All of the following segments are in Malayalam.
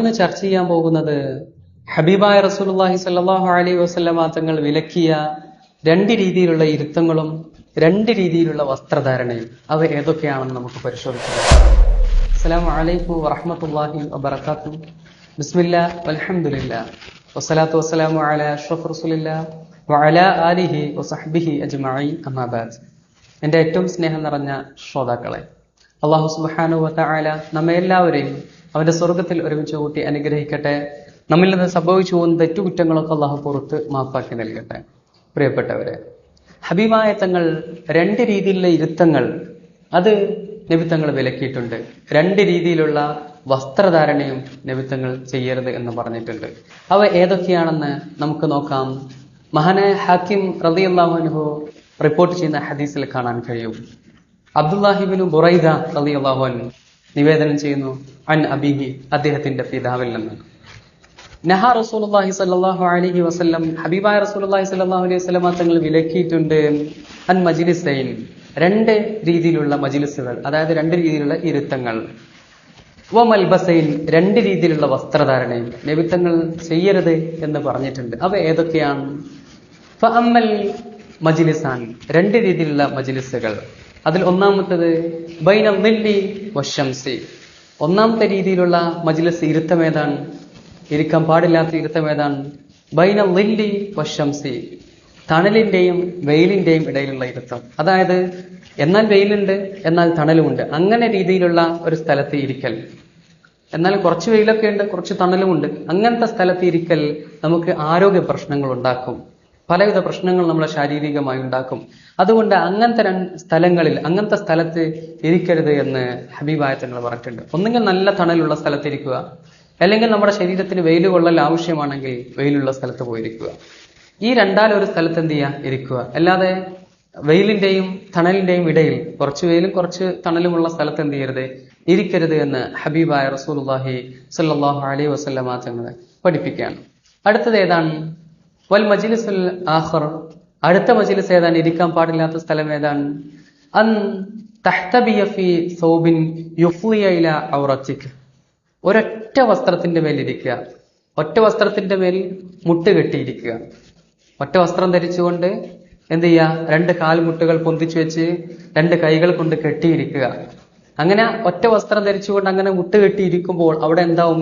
ഇന്ന് ചർച്ച ചെയ്യാൻ പോകുന്നത് ഹബീബായ റസൂലുള്ളാഹി സ്വല്ലല്ലാഹു അലൈഹി വസല്ലമ തങ്ങൾ വിലക്കിയ രണ്ട് രീതിയിലുള്ള ഇരുത്തങ്ങളും രണ്ട് രീതിയിലുള്ള വസ്ത്രധാരണയും അവ ഏതൊക്കെയാണെന്ന് നമുക്ക് പരിശോധിക്കാം. അസ്സലാമു അലൈക്കും വറഹ്മത്തുള്ളാഹി വബറകാതുഹു. ബിസ്മില്ല വൽഹംദുലില്ലാ. വസ്സലാത്തു വസ്സലാമു അലാ അഷ്റഫ് റസൂലില്ലാ വഅലാ ആലിഹി വസഹ്ബിഹി അജ്മഈൻ. അമ്മാ ബഅദ് എന്റെ ഏറ്റവും സ്നേഹം നിറഞ്ഞ ശ്രോതാക്കളെ അള്ളാഹു സുബ്ഹാനഹു വതആല നമ്മെ എല്ലാവരെയും അവന്റെ സ്വർഗത്തിൽ ഒരുമിച്ച് കൂട്ടി അനുഗ്രഹിക്കട്ടെ. നമ്മിൽ നിന്ന് സംഭവിച്ചു പോകുന്ന തെറ്റുകുറ്റങ്ങളൊക്കെ അള്ളാഹു പുറത്ത് മാപ്പാക്കി നൽകട്ടെ. പ്രിയപ്പെട്ടവരെ ഹബീബായ തങ്ങൾ രണ്ട് രീതിയിലുള്ള ഇരുത്തങ്ങൾ അത് നബിത്തങ്ങൾ വിലക്കിയിട്ടുണ്ട്. രണ്ട് രീതിയിലുള്ള വസ്ത്രധാരണയും നബിത്തങ്ങൾ ചെയ്യരുത് എന്ന് പറഞ്ഞിട്ടുണ്ട്. അവ ഏതൊക്കെയാണെന്ന് നമുക്ക് നോക്കാം. മഹാനായ ഹാക്കിം റളിയല്ലാഹു അൻഹു റിപ്പോർട്ട് ചെയ്യുന്ന ഹദീസിൽ കാണാൻ കഴിയും. അബ്ദുല്ലാഹിബിനു ബുറൈദ റളിയല്ലാഹു അൻഹു നിവേദനം ചെയ്യുന്നു. അൻ അദ്ദേഹത്തിന്റെ പിതാവിൽ നിന്ന്. നഹ റസൂലുള്ളാഹി സ്വല്ലല്ലാഹു അലൈഹി വസല്ലം ഹബീബായ റസൂലുള്ളാഹി സ്വല്ലല്ലാഹു അലൈഹി വസല്ലം തങ്ങൾ വിലക്കിയിട്ടുണ്ട് അൻ മജ്ലിസൈൻ. രണ്ട് രീതിയിലുള്ള മജ്ലിസുകൾ അതായത് രണ്ട് രീതിയിലുള്ള ഇരുത്തങ്ങൾ. വ മൽബസൈൻ രണ്ട് രീതിയിലുള്ള വസ്ത്രധാരണയും. നബിത്തങ്ങൾ ചെയ്യരുത് എന്ന് പറഞ്ഞിട്ടുണ്ട്. അവ ഏതൊക്കെയാണ്? ഫഅമ്മൽ മജ്ലിസാൻ രണ്ട് രീതിയിലുള്ള മജ്ലിസുകൾ. അതിൽ ഒന്നാമത്തത് ബൈന നെല്ലി വശംസി ഒന്നാമത്തെ രീതിയിലുള്ള മജിലസ് ഇരുത്തം ഏതാണ്? ഇരിക്കാൻ പാടില്ലാത്ത ഇരുത്തം ഏതാണ്? ബൈന ലില്ലി വശംസി. തണലിന്റെയും വെയിലിന്റെയും ഇടയിലുള്ള ഇരുത്തം. അതായത് എന്നാൽ വെയിലുണ്ട് എന്നാൽ തണലുമുണ്ട്. അങ്ങനെ രീതിയിലുള്ള ഒരു സ്ഥലത്ത് ഇരിക്കൽ. എന്നാൽ കുറച്ച് വെയിലൊക്കെ ഉണ്ട് കുറച്ച് തണലുമുണ്ട്. അങ്ങനത്തെ സ്ഥലത്ത് ഇരിക്കൽ നമുക്ക് ആരോഗ്യ പ്രശ്നങ്ങൾ ഉണ്ടാക്കും. പലവിധ പ്രശ്നങ്ങൾ നമ്മളെ ശാരീരികമായി ഉണ്ടാക്കും. അതുകൊണ്ട് അങ്ങനത്തെ സ്ഥലങ്ങളിൽ അങ്ങനത്തെ സ്ഥലത്ത് ഇരിക്കരുത് എന്ന് ഹബീബായ തങ്ങൾ പറഞ്ഞിട്ടുണ്ട്. ഒന്നുകിൽ നല്ല തണലുള്ള സ്ഥലത്ത് ഇരിക്കുക അല്ലെങ്കിൽ നമ്മുടെ ശരീരത്തിന് വെയിൽ കൊള്ളൽ ആവശ്യമാണെങ്കിൽ വെയിലുള്ള സ്ഥലത്ത് പോയിരിക്കുക. ഈ രണ്ടാലൊരു സ്ഥലത്ത് എന്ത് ചെയ്യുക ഇരിക്കുക. അല്ലാതെ വെയിലിന്റെയും തണലിന്റെയും ഇടയിൽ കുറച്ച് വെയിലും കുറച്ച് തണലുമുള്ള സ്ഥലത്ത് എന്ത് ചെയ്യരുത്? ഇരിക്കരുത് എന്ന് ഹബീബായ റസൂലുള്ളാഹി സല്ലാഹു അലൈ വസല്ലമ തങ്ങളെ പഠിപ്പിക്കുകയാണ്. അടുത്തത് ഏതാണ്? വൽ മജിലിസുൽ ആഹർ അടുത്ത മജിലിസ് ഏതാണ്? ഇരിക്കാൻ പാടില്ലാത്ത സ്ഥലം ഏതാണ്? അൻ തഹ്തബിയ ഫി സൗബിൻ യുഫ്ലിയ ഇല ഔറത്തിക് ഒരൊറ്റ വസ്ത്രത്തിന്റെ മേൽ ഇരിക്കുക. ഒറ്റ വസ്ത്രത്തിന്റെ മേൽ മുട്ട് കെട്ടിയിരിക്കുക. ഒറ്റ വസ്ത്രം ധരിച്ചുകൊണ്ട് എന്ത് ചെയ്യുക? രണ്ട് കാൽമുട്ടുകൾ പൊന്തിച്ചു വെച്ച് രണ്ട് കൈകൾ കൊണ്ട് കെട്ടിയിരിക്കുക. അങ്ങനെ ഒറ്റ വസ്ത്രം ധരിച്ചുകൊണ്ട് അങ്ങനെ മുട്ടുകെട്ടിയിരിക്കുമ്പോൾ അവിടെ എന്താവും?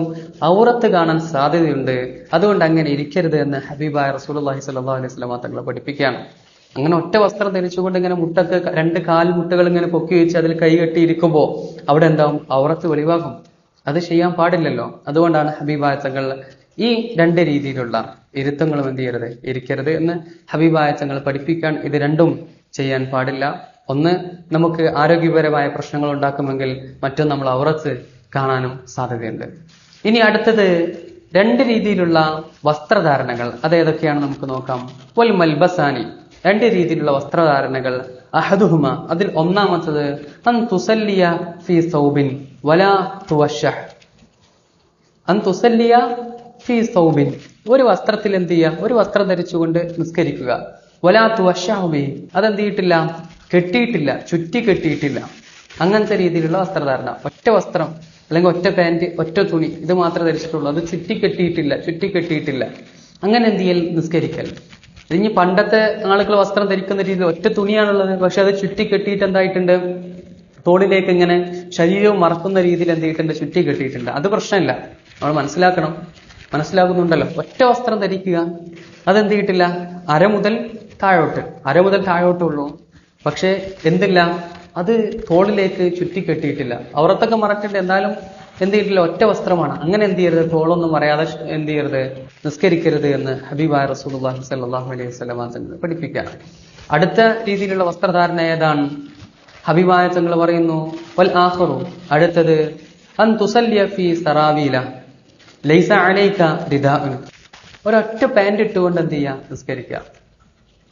ഔറത്ത് കാണാൻ സാധ്യതയുണ്ട്. അതുകൊണ്ട് അങ്ങനെ ഇരിക്കരുത് എന്ന് ഹബീബായ റസൂലുള്ളാഹി സ്വല്ലല്ലാഹു അലൈഹി സ്വലാ തങ്ങളെ പഠിപ്പിക്കുകയാണ്. അങ്ങനെ ഒറ്റ വസ്ത്രം ധരിച്ചുകൊണ്ട് ഇങ്ങനെ മുട്ടൊക്കെ രണ്ട് കാൽ മുട്ടകൾ ഇങ്ങനെ പൊക്കി വെച്ച് അതിൽ കൈ കെട്ടിയിരിക്കുമ്പോൾ അവിടെ എന്താവും? ഔറത്ത് വെളിവാകും. അത് ചെയ്യാൻ പാടില്ലല്ലോ. അതുകൊണ്ടാണ് ഹബീബായ തങ്ങൾ ഈ രണ്ട് രീതിയിലുള്ള ഇരുത്തങ്ങളും എന്ത് ചെയ്യരുത്? ഇരിക്കരുത് എന്ന് ഹബീബായ തങ്ങൾ പഠിപ്പിക്കാൻ ഇത് രണ്ടും ചെയ്യാൻ പാടില്ല. ഒന്ന് നമുക്ക് ആരോഗ്യപരമായ പ്രശ്നങ്ങൾ ഉണ്ടാക്കുമെങ്കിൽ മറ്റൊന്ന് നമ്മൾ ഔറത്ത് കാണാനും സാധ്യതയുണ്ട്. ഇനി അടുത്തത് രണ്ട് രീതിയിലുള്ള വസ്ത്രധാരണകൾ. അത് ഏതൊക്കെയാണ് നമുക്ക് നോക്കാം. വൽ മൽബസാനി. രണ്ട് രീതിയിലുള്ള വസ്ത്രധാരണകൾ. അഹദുഹുമ. അതിൽ ഒന്നാമത്തത് അൻ തുസല്ലിയ ഫി സൗബിൻ വലാ തുവശ അൻ തുസല്ലിയ ഫി സൗബിൻ. ഒരു വസ്ത്രത്തിൽ എന്ത് ചെയ്യുക? ഒരു വസ്ത്രം ധരിച്ചുകൊണ്ട് നിസ്കരിക്കുക. വലാ തുവശഹുബി അതെന്ത് ചെയ്തിട്ടില്ല? കെട്ടിയിട്ടില്ല ചുറ്റി കെട്ടിയിട്ടില്ല. അങ്ങനത്തെ രീതിയിലുള്ള വസ്ത്രധാരണ. ഒറ്റ വസ്ത്രം അല്ലെങ്കിൽ ഒറ്റ പാന്റ് ഒറ്റ തുണി ഇത് മാത്രമേ ധരിച്ചിട്ടുള്ളൂ. അത് ചുറ്റി കെട്ടിയിട്ടില്ല ചുറ്റി കെട്ടിയിട്ടില്ല. അങ്ങനെ എന്ത് ചെയ്യൽ? നിസ്കരിക്കൽ. ഇനി പണ്ടത്തെ ആളുകൾ വസ്ത്രം ധരിക്കുന്ന രീതിയിൽ ഒറ്റ തുണിയാണുള്ളത്. പക്ഷെ അത് ചുറ്റി കെട്ടിയിട്ട് എന്തായിട്ടുണ്ട്? തോളിലേക്ക് ഇങ്ങനെ ശരീരവും മറക്കുന്ന രീതിയിൽ എന്ത് ചെയ്തിട്ടുണ്ട്? ചുറ്റി കെട്ടിയിട്ടുണ്ട്. അത് പ്രശ്നമില്ല. നമ്മൾ മനസ്സിലാക്കണം. മനസ്സിലാകുന്നുണ്ടല്ലോ. ഒറ്റ വസ്ത്രം ധരിക്കുക. അതെന്ത് ചെയ്തിട്ടില്ല? അര മുതൽ താഴോട്ട്. അര മുതൽ താഴോട്ടുള്ളൂ പക്ഷെ എന്തില്ല? അത് തോളിലേക്ക് ചുറ്റിക്കെട്ടിയിട്ടില്ല അവറത്തൊക്കെ മറക്കണ്ട എന്നാലും എന്ത് ചെയ്തിട്ടില്ല ഒറ്റ വസ്ത്രമാണ്. അങ്ങനെ എന്ത് ചെയ്യരുത്? തോളൊന്നും പറയാതെ എന്ത് ചെയ്യരുത്? നിസ്കരിക്കരുത് എന്ന് ഹബീബായ റസൂലുള്ളാഹി സ്വല്ലല്ലാഹു അലൈഹി വസല്ലമ തങ്ങൾ പഠിപ്പിക്കുകയാണ് അടുത്ത രീതിയിലുള്ള വസ്ത്രധാരണ ഏതാണ്? ഹബീബായ തങ്ങൾ പറയുന്നു വൽ ആഖറു. അടുത്തത് അൻ തുസല്ലിയ ഫി സറാവീല. ലൈസ അലൈക റിദാഉൻ. ഒരൊറ്റ പാന്റ് ഇട്ടുകൊണ്ട് എന്ത് ചെയ്യുക? നിസ്കരിക്കുക.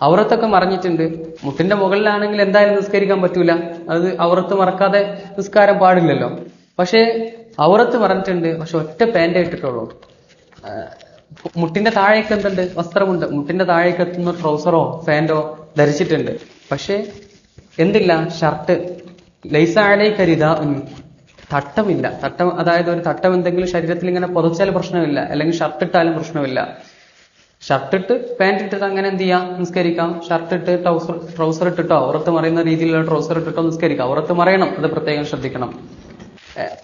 ഔറത്തൊക്കെ മറിഞ്ഞിട്ടുണ്ട്. മുട്ടിന്റെ മുകളിലാണെങ്കിൽ എന്തായാലും നിസ്കരിക്കാൻ പറ്റൂല. അത് ഔറത്ത് മറക്കാതെ നിസ്കാരം പാടില്ലല്ലോ. പക്ഷേ ഔറത്ത് മറഞ്ഞിട്ടുണ്ട്. പക്ഷെ ഒറ്റ പാന്റേ ഇട്ടിട്ടുള്ളൂ. മുട്ടിന്റെ താഴേക്ക് എന്തുണ്ട്? വസ്ത്രമുണ്ട്. മുട്ടിന്റെ താഴേക്ക് എത്തുന്ന ട്രൗസറോ പാന്റോ ധരിച്ചിട്ടുണ്ട്. പക്ഷേ എന്തില്ല? ഷർട്ട്. ലൈസാലേ കരിത തട്ടമില്ല. തട്ടം അതായത് ഒരു തട്ടം എന്തെങ്കിലും ശരീരത്തിൽ ഇങ്ങനെ പുതച്ചാൽ പ്രശ്നമില്ല. അല്ലെങ്കിൽ ഷർട്ട് ഇട്ടാലും പ്രശ്നമില്ല. ഷർട്ട് ഇട്ട് പാന്റ് ഇട്ടിട്ട് അങ്ങനെ എന്ത് ചെയ്യാം? നിസ്കരിക്കാം. ഷർട്ട് ഇട്ട് ട്രൗസർ ട്രൗസർ ഇട്ടിട്ടോ? അവർത്ത് മറയുന്ന രീതിയിലുള്ള ട്രൗസർ ഇട്ടിട്ടോ നിസ്കരിക്കാം. അവർത്ത് മറയണം. അത് പ്രത്യേകം ശ്രദ്ധിക്കണം.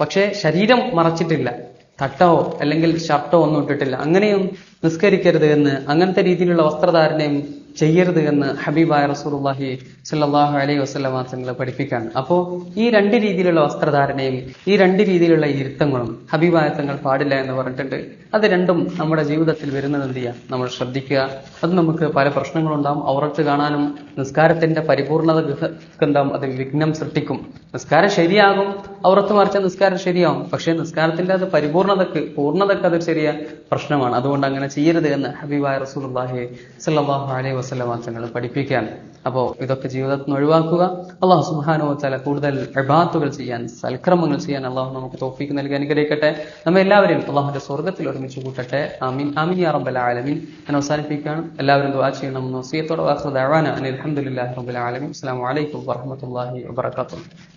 പക്ഷേ ശരീരം മറച്ചിട്ടില്ല. തട്ടോ അല്ലെങ്കിൽ ഷർട്ടോ ഒന്നും ഇട്ടിട്ടില്ല. അങ്ങനെയും നിസ്കരിക്കരുത് എന്ന് അങ്ങനത്തെ രീതിയിലുള്ള വസ്ത്രധാരണയും ചെയ്യരുത് എന്ന് ഹബീബായ റസൂലുള്ളാഹി സല്ലാഹു അലൈഹി വസല്ലമ തങ്ങളെ പഠിപ്പിക്കാണ്. അപ്പോൾ ഈ രണ്ട് രീതിയിലുള്ള വസ്ത്രധാരണയും ഈ രണ്ട് രീതിയിലുള്ള ഇരുത്തങ്ങളും ഹബീബായ തങ്ങൾ പാടില്ല എന്ന് പറഞ്ഞിട്ടുണ്ട്. അത് രണ്ടും നമ്മുടെ ജീവിതത്തിൽ വരുന്നത് എന്ത് നമ്മൾ ശ്രദ്ധിക്കുക. അത് നമുക്ക് പല പ്രശ്നങ്ങളുണ്ടാവും. ഔറത്ത് കാണാനും നിസ്കാരത്തിന്റെ പരിപൂർണത എന്താവും അത് വിഘ്നം സൃഷ്ടിക്കും. നിസ്കാരം ശരിയാകും ഔറത്ത് മറിച്ച നിസ്കാരം ശരിയാവും. പക്ഷേ നിസ്കാരത്തിന്റെ അത് പരിപൂർണതക്ക് പൂർണതക്ക് അത് ചെറിയ പ്രശ്നമാണ്. അതുകൊണ്ട് അങ്ങനെ ചെയ്യരുത് എന്ന് ഹബീബായ റസൂൽഹി സല്ലാഹു അലൈഹി വസല്ലമ തങ്ങൾ പഠിപ്പിക്കുകയാണ്. അപ്പോൾ ഇതൊക്കെ ജീവിതത്തിൽ നിന്ന് ഒഴിവാക്കുക. അള്ളാഹു സുബ്ഹാനഹു ചില കൂടുതൽ ഇബാത്തുകൾ ചെയ്യാൻ സൽക്രമങ്ങൾ ചെയ്യാൻ അള്ളാഹു നമുക്ക് തോഫിക്ക് നൽകി അനുഗ്രഹിക്കട്ടെ. നമ്മെ എല്ലാവരെയും അള്ളാഹുന്റെ സ്വർഗത്തിൽ ഒരുമിച്ച് കൂട്ടട്ടെ. ആമീൻ. ആമീൻ യാ റബ്ബൽ ആലമീൻ. ഞാൻ അവസാനിപ്പിക്കുകയാണ്. എല്ലാവരും ദുആ ചെയ്യണം. വസിയത്തോടെ വാസ്തു ദഅവാന അനിൽ റബ്ബിൽ ആലമീൻ. അസ്സലാമു അലൈക്കും വറഹ്മത്തുള്ളാഹി വബറകാതുഹു.